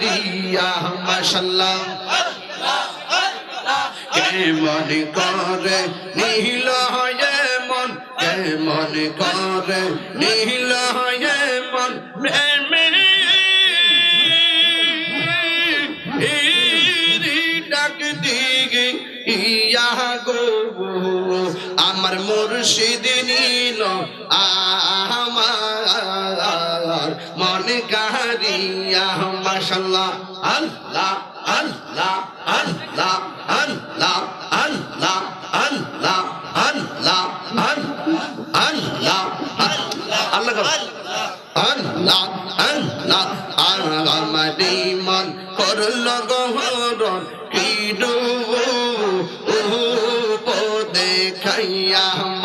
কারিয়া মাশাল্লাহ। কেমন করে নীল হয়ে মন? কেমন করে নীল হয়ে মন? প্রেমে ডাক দিগে, ইয়া গো আমার মুর্শিদ নীল আমার মাশাল্লাহ আল্লাহ আল্লাহ আল্লাহ আল্লাহ আল্লাহ আল্লাহ আল্লাহ আল্লাহ আল্লাহ আল্লাহ আল্লাহ আল্লাহ আমারি মন করল গহরণ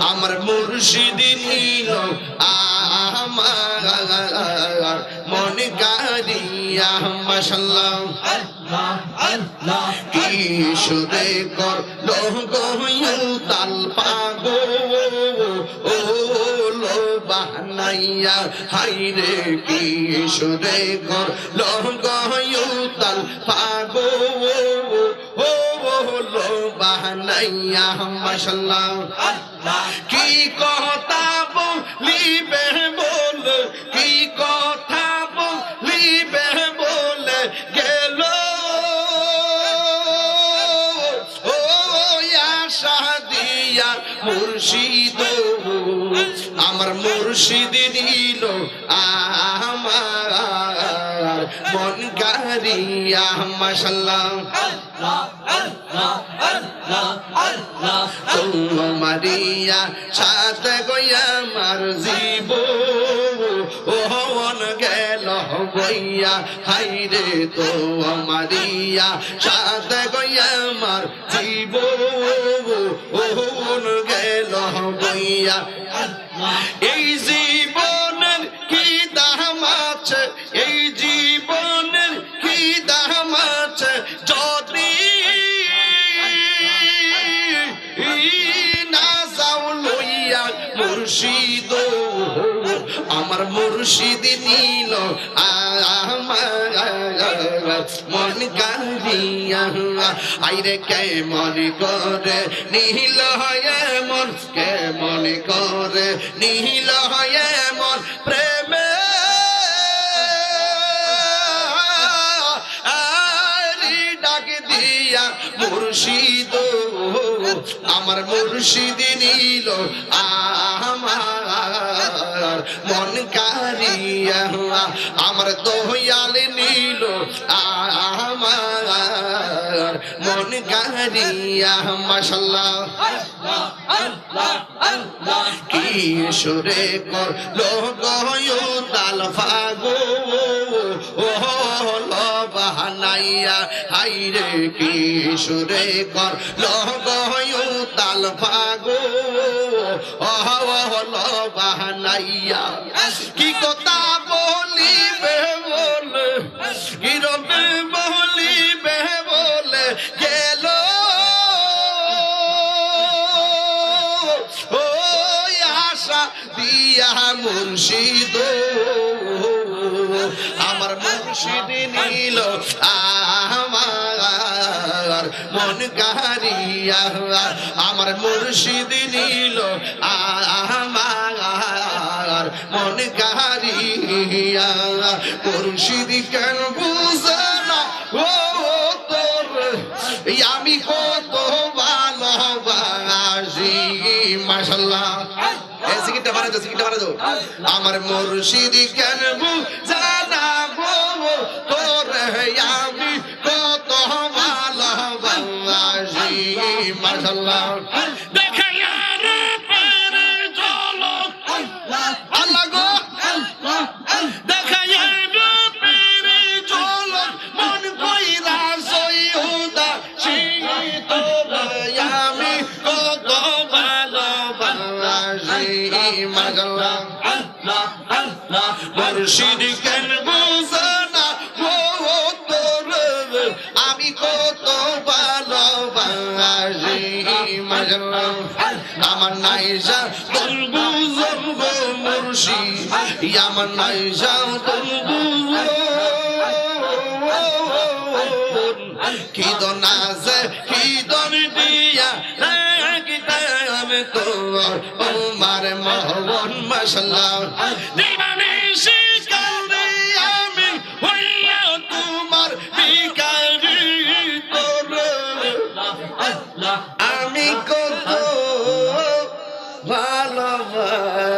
আমার মুর্শিদিন আমার মন কারিয়া মাসাল্লাহ কি সুরে কর তাল পাগো হাইরে কি সুরে কর লোক তাল পাগো লো বানাইয়া মাশাল্লাহ। কি কথা বলিবে বল, কি কথা বলিবে বলে, গেল। ও আশা দিয়া মুর্শিদ, আমার মুর্শিদ নিল আমার। মন কারিয়া মাশাল্লাহ। মারিয়া সাথে গইয়া মার জীব ওহন গেল গইয়া হাইরে তো মারিয়া সাথে গইয়া মার জীব ওহন গেল গইয়া এই জীবনের কি দাম আছে এই জীবনের কি দাম আছে আমার মুর্শিদ নীল মন কারিয়া আইরে কে মন করে নীল হয় মন কে মন করে নীল হয় মন প্রেমে। ডাক দিয়া মুর্শিদ, আমার মুর্শিদ নীল আমার মন কারিয়া আমার দয়াল নীল আমার। মন কারিয়া মাশাল্লাহ। কিশোরে কর লোক তাল ফাগো। বাহানাইয়া হাইরে কিশোরে কর লোক তাল ফাগো। বাহানাইয়া কি কথা বলিবে বলে? কি রবে বলিবে বলে? গেল। ও আশা দিয়া মুর্শিদ। আমার মুর্শিদ নীল, আমার মন কারিয়া আমার মুর্শিদ নীল, আমার মন কারিয়া মুর্শিদ কেন বুঝে না? ও তোর আমি কত ভালোবাসি। মাশাল্লাহ আমার মুর্শিদ কেন বুঝানা গো? তোর আমি মুর্শিদ কেন বুঝে না তোর আমি কত ভালোবাসি আমার নাইজা তোর বুঝম গো মুর্শিদ। আমার নাইজা তোর কি দনাজে কি দন দিয়া? তোর ওমার মোহন মাশাল্লাহ। আমি কত ভালোবাসি।